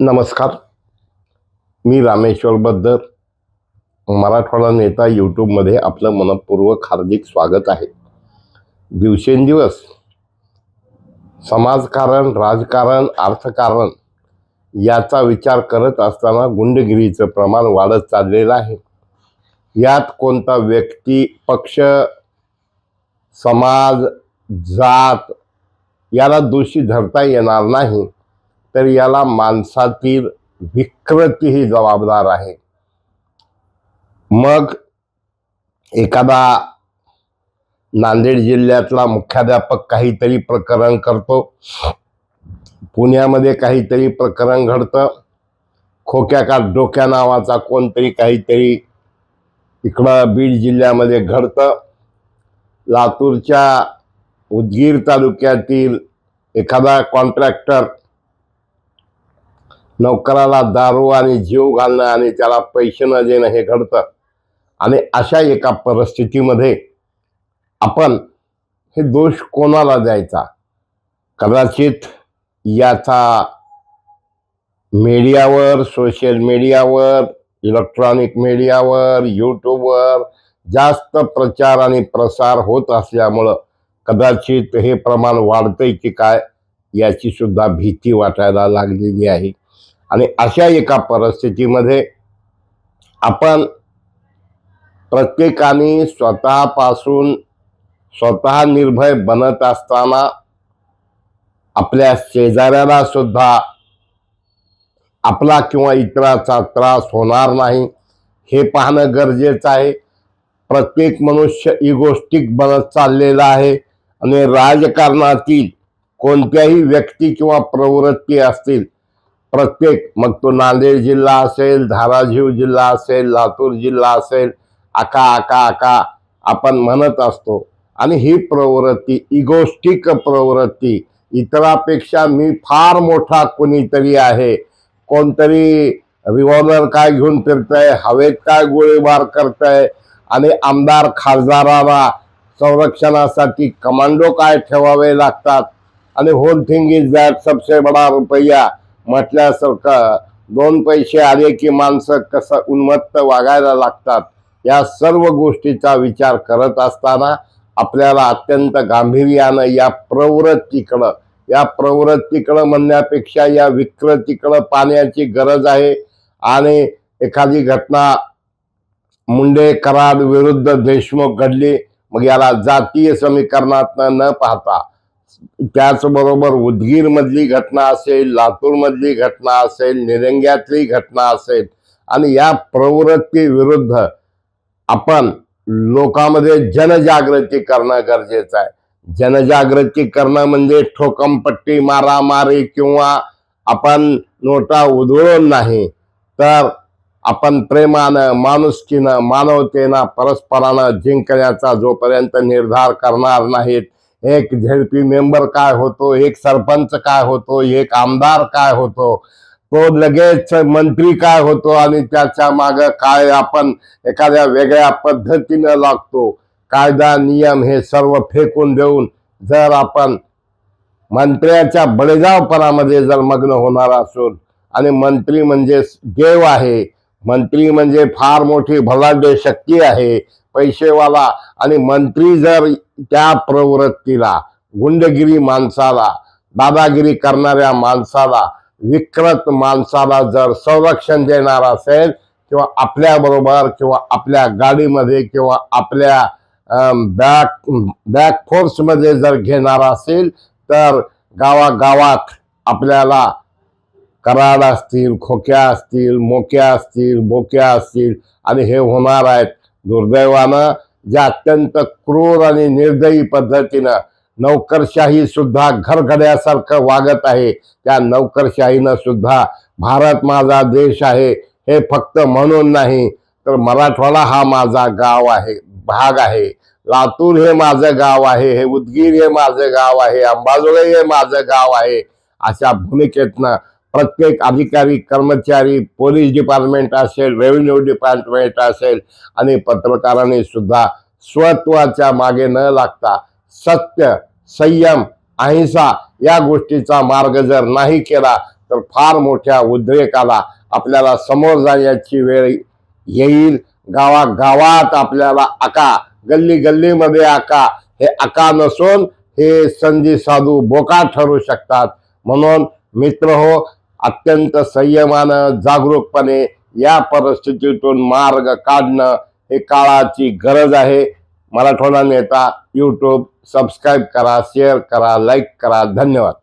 नमस्कार. मी रामेश्वर बद्दर मराठवाडा नेता यूट्यूबमध्ये आपलं मनपूर्वक हार्दिक स्वागत आहे. दिवसेंदिवस समाजकारण राजकारण अर्थकारण याचा विचार करत असताना गुंडगिरीचं प्रमाण वाढत चाललेलं आहे. यात कोणता व्यक्ती पक्ष समाज जात याला दोषी धरता येणार नाही. तर याला माणसातील विकृती ही जबाबदार आहे. मग एखादा नांदेड जिल्ह्यातला मुख्याध्यापक काहीतरी प्रकरण करतो. पुण्यामध्ये काहीतरी प्रकरण घडतं. खोक्या का डोक्या नावाचा कोणतरी काहीतरी इकडं बीड जिल्ह्यामध्ये घडतं. लातूरच्या उदगीर तालुक्यातील एखादा कॉन्ट्रॅक्टर नोकराला दारू आणि जीव घालणं आणि त्याला पैसे न देणं हे घडतं. आणि अशा एका परिस्थितीमध्ये आपण हे दोष कोणाला द्यायचा? कदाचित याचा मीडियावर सोशल मीडियावर इलेक्ट्रॉनिक मीडियावर यूट्यूबवर जास्त प्रचार आणि प्रसार होत असल्यामुळं कदाचित हे प्रमाण वाढतंय की काय याची सुद्धा भीती वाटायला लागलेली आहे. आणि अशा एका परिस्थितीमध्ये आपण प्रत्येकाने स्वतःपासून स्वतः निर्भय बनत असताना आपल्या शेजाऱ्याला सुद्धा आपला किंवा इतराचा त्रास होणार नाही हे पाहणं गरजेचं आहे. प्रत्येक मनुष्य इगोष्टिक बनत चाललेला आहे आणि राजकारणातील कोणत्याही व्यक्ती किंवा प्रवृत्ती असतील प्रत्येक मग तो नांदेड जिल्हा असेल धाराशिव जिल्हा असेल लातूर जिल्हा असेल आका आका आका आपण म्हणत असतो. आणि ही प्रवृत्ती इगोष्टिक प्रवृत्ती इतरापेक्षा मी फार मोठा कोणीतरी आहे. कोणतरी रिव्हॉल्वर काय घेऊन फिरतंय हवेत काय गोळीबार करतंय आणि आमदार खासदाराला संरक्षणासाठी कमांडो काय ठेवावे लागतात आणि होल थिंग इज दॅट सबसे बडा रुपया म्हटल्यासारखं दोन पैसे आले की माणसं कसं उन्मत्त वागायला लागतात? या सर्व गोष्टीचा विचार करत असताना आपल्याला अत्यंत गांभीर्यानं या प्रवृत्तीकडं या प्रवृत्तीकडं म्हणण्यापेक्षा या विकृतीकडं पाण्याची गरज आहे. आणि एखादी घटना मुंडे कराड विरुद्ध देशमुख घडली मग याला जातीय समीकरणात न पाहता त्याचबरोबर उदगीरमधली घटना असेल लातूरमधली घटना असेल निरंग्यातली घटना असेल आणि या प्रवृत्ती विरुद्ध आपण लोकांमध्ये जनजागृती करणं गरजेचं आहे. जनजागृती करणं म्हणजे ठोकमपट्टी मारामारी किंवा आपण नोटा उधळून नाही तर आपण प्रेमानं माणुसकीनं मानवतेनं परस्परानं जिंकण्याचा जोपर्यंत निर्धार करणार नाहीत एक झेडपी मेंबर काय होतो एक सरपंच काय होतो एक आमदार काय होतो तो लगेच मंत्री काय होतो आणि त्याच्या माग काय आपण एखाद्या वेगळ्या पद्धतीनं लागतो. कायदा नियम हे सर्व फेकून देऊन जर आपण मंत्र्याच्या बळेजावपणामध्ये जर मग्न होणार असून आणि मंत्री म्हणजे देव आहे मंत्री म्हणजे फार मोठी भलाढ्य शक्ती आहे पैसेवाला आणि मंत्री जर त्या प्रवृत्तीला गुंडगिरी माणसाला दादागिरी करणाऱ्या माणसाला विकृत माणसाला जर संरक्षण देणार असेल किंवा आपल्या बरोबर किंवा आपल्या गाडीमध्ये किंवा आपल्या बॅक बॅक फोर्समध्ये जर घेणार असेल तर गावागावात आपल्याला कराड असतील खोक्या असतील मोक्या असतील बोक्या असतील आणि हे होणार आहेत दुर्दैवानं ज्या अत्यंत क्रूर आणि निर्दयी पद्धतीनं नौकरशाही सुद्धा घरघड्यासारखं वागत आहे त्या नौकरशाहीनं सुद्धा भारत माझा देश आहे हे फक्त म्हणून नाही तर मराठवाडा हा माझा गाव आहे भाग आहे लातूर हे माझं गाव आहे हे उदगीर हे माझं गाव आहे अंबाजोगाई हे माझं गाव आहे अशा भूमिकेतनं प्रत्येक अधिकारी कर्मचारी पोलीस डिपार्टमेंट असेल रेव्हेन्यू डिपार्टमेंट असेल आणि पत्रकारांनी सुद्धा स्वत्वाच्या मागे न लागता सत्य संयम अहिंसा या गोष्टीचा मार्ग जर नाही केला तर फार मोठ्या उद्रेकाला आपल्याला समोर जाण्याची वेळ येईल. गावागावात आपल्याला आका गल्ली गल्लीमध्ये आका हे आका नसून हे संधी साधू बोका ठरू शकतात. म्हणून मित्र हो अत्यंत संयमानं जागरूकपणे या परिस्थितीतून मार्ग काढणं हे काळाची गरज आहे. मराठवाडा नेता यूट्यूब सबस्क्राईब करा शेअर करा लाईक करा. धन्यवाद.